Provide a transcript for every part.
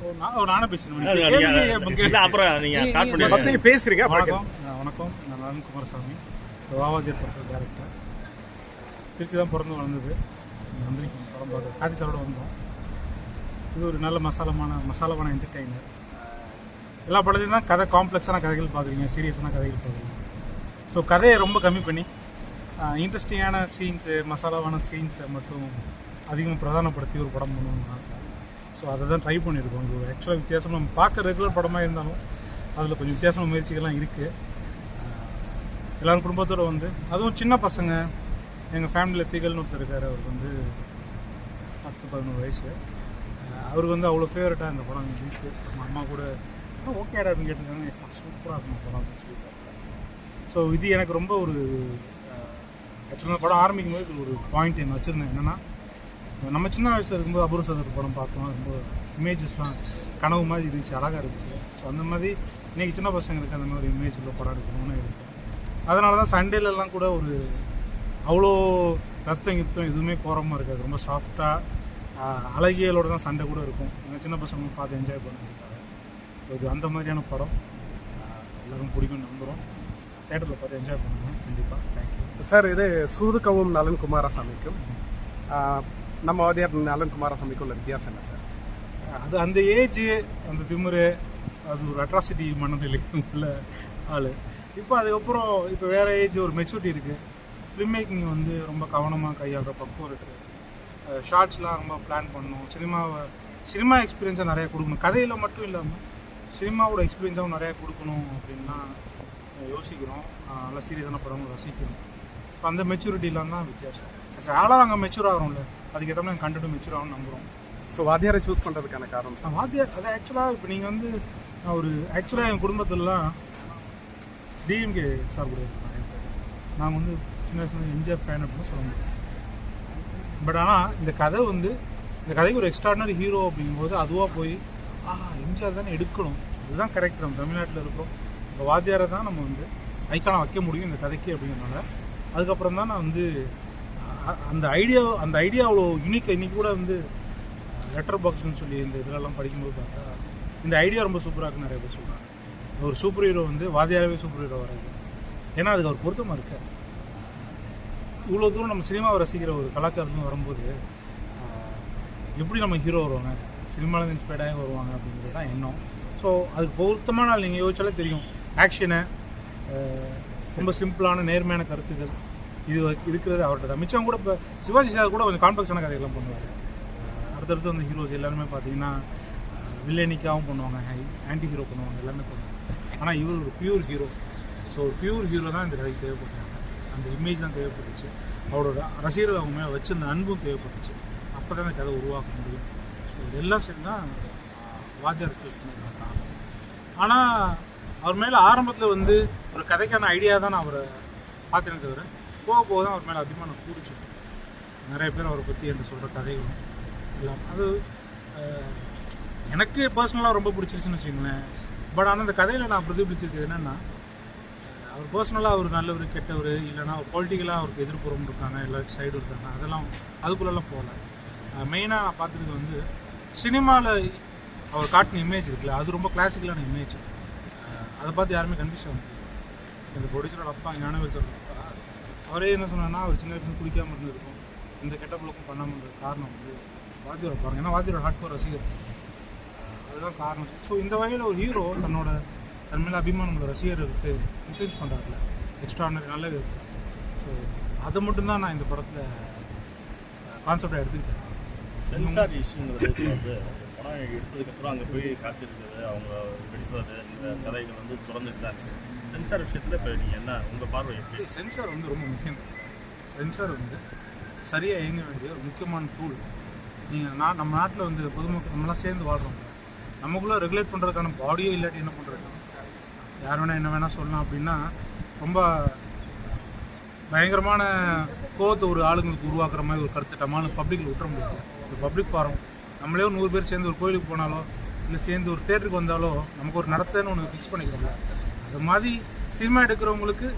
ஓ, நான் ஓ, நானே பேசணும் அது கேள்வி நீங்க- கேட்பீங்க. இல்ல, அப்புறம் நீங்க ஸ்டார்ட் பண்ணி பேசுறீங்க வணக்கம். வணக்கம். நான் நலன் குமாரசாமி. வாவாஜியர் படத்தில் டேரக்டர் திருச்சி தான் பிறந்து வளர்ந்தது. வந்திருக்கோம் படம் பார்க்க. காதி சாரோட வந்தோம். இது ஒரு நல்ல மசாலமான மசாலாவான என்டர்டெய்னர் எல்லா படத்துலையும் தான் கதை காம்ப்ளெக்ஸான கதைகள் பார்க்குறீங்க சீரியஸான கதைகள் பார்க்குறீங்க. ஸோ கதையை ரொம்ப கம்மி பண்ணி இன்ட்ரெஸ்டிங்கான சீன்ஸு மசாலாவான சீன்ஸை மட்டும் அதிகமாக பிரதானப்படுத்தி ஒரு படம் பண்ணணும்னு ஆசை. ஸோ அதை தான் ட்ரை பண்ணியிருக்கோம். இது ஆக்சுவலாக வித்தியாசம் நம்ம பார்க்க ரெகுலர் படமாக இருந்தாலும் அதில் கொஞ்சம் வித்தியாசமான முயற்சிகள்லாம் இருக்குது எல்லோரும் குடும்பத்தோடு வந்து அதுவும் சின்ன பசங்க எங்கள் ஃபேமிலியில் திகழ்னு ஒருத்தர் இருக்கார் அவருக்கு வந்து பத்து பதினோரு வயசு. அவருக்கு வந்து அவ்வளோ ஃபேவரட்டாக இந்த படம் இருக்கு நம்ம அம்மா கூட ஓகேடா அப்படின்னு கேட்டிருக்காங்க சூப்பராக இருக்கும் படம் அப்படின்னு ஸோ இது எனக்கு ரொம்ப ஒரு ஆக்சுவலாக படம் ஆரம்பிக்கும் போது ஒரு பாயிண்ட் என்ன வச்சுருந்தேன். என்னென்னா நம்ம சின்ன வயசில் இருக்கும்போது அபூர்வ சதர் படம் பார்த்தோம். ரொம்ப இமேஜஸ்லாம் கனவு மாதிரி இருந்துச்சு அழகாக இருந்துச்சு. ஸோ அந்த மாதிரி இன்றைக்கி சின்ன பசங்களுக்கு அந்த மாதிரி இமேஜ் உள்ள படம் எடுக்கணும்னு இருக்கேன் அதனால தான் சண்டேலலாம் கூட ஒரு அவ்வளோ ரத்தம் கித்தம் எதுவுமே கோரமாக இருக்காது. ரொம்ப சாஃப்டாக அழகியலோட தான் சண்டை கூட இருக்கும். எங்கள் சின்ன பசங்க பார்த்து என்ஜாய் பண்ணிருக்காங்க ஸோ இது அந்த மாதிரியான படம். எல்லோரும் பிடிக்கும்னு பிடிக்கும் நம்புகிறோம் தேட்டரில் பார்த்து என்ஜாய் பண்ணுவோம் கண்டிப்பாக தேங்க்யூ சார் இது சூதுக்கவும் நலன் குமாரசாமிக்கும். நம்ம வாதியார் நலன் குமாரசாமிக்கு உள்ள வித்தியாசம் என்ன சார்? அது அந்த ஏஜ் அந்த திமிரு அது ஒரு அட்ராசிட்டி மனநிலை உள்ள ஆள். இப்போ அதுக்கப்புறம் இப்போ வேறு ஏஜ் ஒரு மெச்சூரிட்டி இருக்குது ஃபிலிம் மேக்கிங் வந்து ரொம்ப கவனமாக கையாளுற பக்குவம் இருக்குது ஷார்ட்ஸ்லாம் ரொம்ப பிளான் பண்ணணும். சினிமாவை சினிமா எக்ஸ்பீரியன்ஸை நிறைய கொடுக்கணும். கதையில் மட்டும் இல்லாமல் சினிமாவோட எக்ஸ்பீரியன்ஸாகவும் நிறையா கொடுக்கணும் அப்படின்லாம் யோசிக்கிறோம். நல்லா சீரியஸான படங்கள் ரசிக்கிறோம். இப்போ அந்த மெச்சூரிட்டிலாம் தான் வித்தியாசம். ஆளாக நாங்கள் மெச்சூர் ஆகிறோம்ல. அதுக்கேற்ற மாதிரி கண்டென்ட் மெச்சூர் ஆகும் நம்புகிறோம் ஸோ வாத்தியாரை சூஸ் பண்ணுறதுக்கான காரணம் வாத்தியார் அது ஆக்சுவலாக இப்போ நீங்கள் வந்து நான் ஒரு ஆக்சுவலாக என் குடும்பத்திலலாம் டிஎம்கே சார் கூட நாங்கள் வந்து சின்ன வயசுல எம்ஜிஆர் ஃபேன் அப்படின்னு சொல்ல முடியும். பட் ஆனால் இந்த கதை வந்து இந்த கதைக்கு ஒரு எக்ஸ்ட்ராடினரி ஹீரோ அப்படிங்கும்போது அதுவாக போய் ஆ எம்ஜிஆர் தானே எடுக்கணும். இதுதான் கரெக்ட் நம்ம தமிழ்நாட்டில் இருக்கோம் இந்த வாத்தியாரை தான் நம்ம வந்து ஐக்கானாக வைக்க முடியும் இந்த கதைக்கு அப்படிங்கிறனால அதுக்கப்புறம் தான் நான் வந்து அந்த ஐடியா அந்த ஐடியா அவ்வளோ யூனிக் இன்றைக்கி கூட வந்து லெட்டர் பாக்ஸ்னு சொல்லி இந்த இதெல்லாம் படிக்கும்போது பார்த்தா இந்த ஐடியா ரொம்ப சூப்பராக இருக்குன்னு நிறைய பேர் சொல்கிறாங்க ஒரு சூப்பர் ஹீரோ வந்து வாதியாகவே சூப்பர் ஹீரோ வராது ஏன்னா அதுக்கு அவர் பொருத்தமாக இருக்க இவ்வளோ தூரம் நம்ம சினிமாவை ரசிக்கிற ஒரு கலாச்சாரத்துக்கு வரும்போது எப்படி நம்ம ஹீரோ வருவாங்க? சினிமாவில் இன்ஸ்பயர்டாக வருவாங்க அப்படிங்கிறது தான் எண்ணம். ஸோ அதுக்கு பொருத்தமான நீங்கள் யோசிச்சாலே தெரியும். ஆக்ஷனை ரொம்ப சிம்பிளான நேர்மையான கருத்துக்கள் இது இருக்கிறது அவர்கிட்ட தான். மிச்சம் கூட இப்போ சிவாஜி சார் கூட கொஞ்சம் காம்ப்ளெக்ஸான கதைகள்லாம் பண்ணுவார். அடுத்தடுத்து அந்த ஹீரோஸ் எல்லாருமே பார்த்தீங்கன்னா வில்லனிக்காகவும் பண்ணுவாங்க. ஆன்டி ஹீரோ பண்ணுவாங்க. எல்லாமே பண்ணுவாங்க. ஆனால் இவர் ஒரு பியூர் ஹீரோ ஸோ ஒரு பியூர் ஹீரோ தான் இந்த கதைக்கு தேவைப்பட்டாங்க. அந்த இமேஜ் தான் தேவைப்பட்டுச்சு. அவரோட ரசிகர்கள் அவங்க மேலே வச்சு அந்த அன்பும் தேவைப்பட்டுச்சு. அப்போ தான் அந்த கதை உருவாக்க முடியும். ஸோ இதெல்லாம் சரி தான் வாத்தியார் சூஸ் பண்ணியிருக்காங்க. ஆனால் அவர் மேலே ஆரம்பத்தில் வந்து ஒரு கதைக்கான ஐடியா தான் நான் அவரை பார்த்தேனே தவிர போக போக தான் அவர் மேலே அதிகமாக நான் கூடிச்சோம் நிறைய பேர் அவரை பற்றி என்று சொல்கிற கதைகளும் எல்லாம். அது எனக்கு பர்சனலாக ரொம்ப பிடிச்சிருச்சுன்னு வச்சுங்களேன் பட் ஆனால் அந்த கதையில் நான் பிரதிபலிச்சிருக்கிறது என்னென்னா அவர் பர்சனலாக அவர் நல்லவர் கெட்டவர் இல்லைன்னா அவர் பொலிட்டிக்கலாக அவருக்கு எதிர்ப்புறம் இருக்காங்க எல்லா சைடும் இருக்காங்க. அதெல்லாம் அதுக்குள்ளெல்லாம் போகல. மெயினாக நான் பார்த்தது வந்து சினிமாவில் அவர் காட்டின இமேஜ் இருக்குல்ல அது ரொம்ப கிளாசிக்கலான இமேஜ் அதை பார்த்து யாருமே கன்ஃபியூஸ் ஆகும் இந்த ப்ரொடியூசரோட அப்பா ஞானவேல் சார் அவரே என்ன சொன்னார்னா அவர் சின்ன வயசுல குடிக்காம இருந்திருக்கும். இந்த கெட்ட பழக்கம் பண்ணாமல் காரணம் வந்து வாத்தியோட பாருங்க. ஏன்னா வாத்தியோட ஹார்ட் கோர் ரசிகர். அதுதான் காரணம். ஸோ இந்த வகையில் ஒரு ஹீரோ தன்னோட தன் மேலே அபிமானம் உள்ள ரசிகர்களுக்கு இன்ஃப்ளூயன்ஸ் பண்ணுறாருல எக்ஸ்ட்ரானரி நல்ல விதத்தில். ஸோ அதை மட்டும்தான் நான் இந்த படத்தில் கான்செப்டாக எடுத்துக்கிட்டேன். சென்சார் இஷ்யூங்கிறது வந்து படம் எடுத்ததுக்கப்புறம் அங்கே போய் காத்திருக்கிறது அவங்க வெடிப்பது இந்த கதைகள் வந்து தொடர்ந்துட்டு தான் சென்சார் விஷயத்தில் இப்போ நீங்கள் என்ன உங்கள் பார்வை எப்படி சென்சார் வந்து ரொம்ப முக்கியம். சென்சார் வந்து சரியாக இயங்க வேண்டிய ஒரு முக்கியமான டூல் நீங்கள் நான் நம்ம நாட்டில் வந்து பொதுமக்கள் நம்மளாம் சேர்ந்து வாழ்கிறோம் நமக்குள்ளே ரெகுலேட் பண்ணுறதுக்கான பாடியே இல்லாட்டி என்ன பண்ணுறது யார் வேணால் என்ன வேணால் சொல்லலாம் அப்படின்னா ரொம்ப பயங்கரமான கோவத்தை ஒரு ஆளுங்களுக்கு உருவாக்குற மாதிரி ஒரு கருத்து டமாலும் பப்ளிக்கில் விட்டுற முடியாது. ஒரு பப்ளிக் ஃபாரம் நம்மளே ஒரு நூறு பேர் சேர்ந்து ஒரு கோயிலுக்கு போனாலோ இல்லை சேர்ந்து ஒரு தேட்டருக்கு வந்தாலோ நமக்கு ஒரு நடத்தைன்னு ஒன்று ஃபிக்ஸ் பண்ணிக்கிறோம்ல. அது மாதிரி சினிமா எடுக்கிறவங்களுக்கு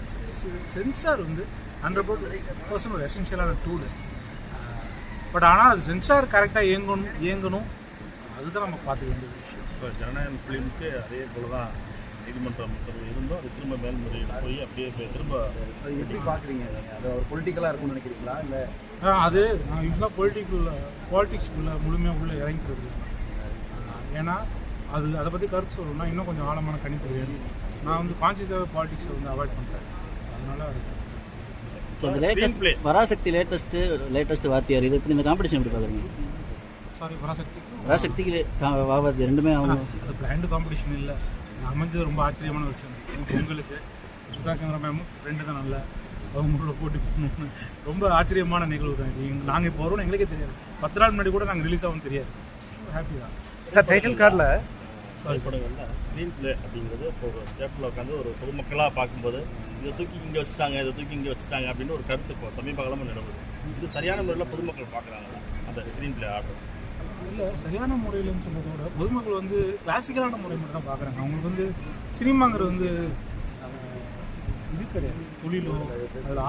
சென்சார் வந்து ஹண்ட்ரட் பர்சன்ட் ஒரு எசென்ஷியலான டூலு பட் ஆனால் அது சென்சார் கரெக்டாக இயங்கணும் இயங்கணும். அதுதான் நம்ம பார்த்துக்க வேண்டிய விஷயம் இப்போ ஜனநாயகம் ஃபிலிமுக்கு அதே போல தான் நீதிமன்றம் உத்தரவு இருந்தும் அது திரும்ப மேல்முறையில் போய் அப்படியே திரும்ப அது எப்படி பார்க்குறீங்க? அது ஒரு பொலிட்டிக்கலாக இருக்கும்னு நினைக்கிறீங்களா? இல்லை அது நான் யூஸ்வலாக பொலிட்டிக்குள்ள பாலிட்டிக்ஸ்குள்ள முழுமையாக உள்ளே இறங்கிக்கிறது ஏன்னா அது அதை பற்றி கருத்து சொல்லணும்னா இன்னும் கொஞ்சம் ஆழமான கணிப்பு வேணும். நான் வந்து கான்சியஸாகவே பாலிடிக்ஸை வந்து அவாய்ட் பண்ணுறேன் அதனால லேட்டஸ்ட். வராசக்தி லேட்டஸ்ட்டு லேட்டஸ்ட் வாத்தியார் இது எப்படி இந்த காம்படிஷன் எப்படி பார்க்குறீங்க? சாரி பராசக்திக்கு வராசக்திக்கு கா- வாவாதி ரெண்டுமே அவங்க அது பிளான்டு காம்படிஷன் இல்லை. அமைஞ்சது ரொம்ப ஆச்சரியமான விஷயம். உங்களுக்கு சுதா கேமரா மேமும் ஃப்ரெண்டு தான் நல்ல அவங்களோட போட்டி ரொம்ப ஆச்சரியமான நிகழ்வு தான் இது. எங்க- நாங்க இப்போ வரோம்னு எங்களுக்கே தெரியாது. பத்து நாள் முன்னாடி கூட நாங்கள் ரிலீஸ் ஆகும் தெரியாது. ஹாப்பி தான். சார் டைட்டில் கார்டில் திரைப்படங்கள்ல ஸ்க்ரீன் பிளே அப்படிங்கிறது இப்போ ஒரு ஸ்டேப்பில் உட்காந்து ஒரு பொதுமக்களாக பார்க்கும்போது இதை தூக்கி இங்கே வச்சுட்டாங்க இதை தூக்கி இங்கே வச்சுட்டாங்க அப்படின்னு ஒரு கருத்து இப்போ சமீப காலமாக நிலவுது. இது சரியான முறையில் பொதுமக்கள் பார்க்குறாங்க அந்த ஸ்க்ரீன் பிளே ஆர்டர் இல்லை சரியான முறையில்னு சொல்றதை விட பொதுமக்கள் வந்து கிளாசிக்கலான முறை மட்டும் தான் பார்க்குறாங்க. அவங்களுக்கு வந்து சினிமாங்கிறது வந்து இது கிடையாது. தொழிலோ அதில்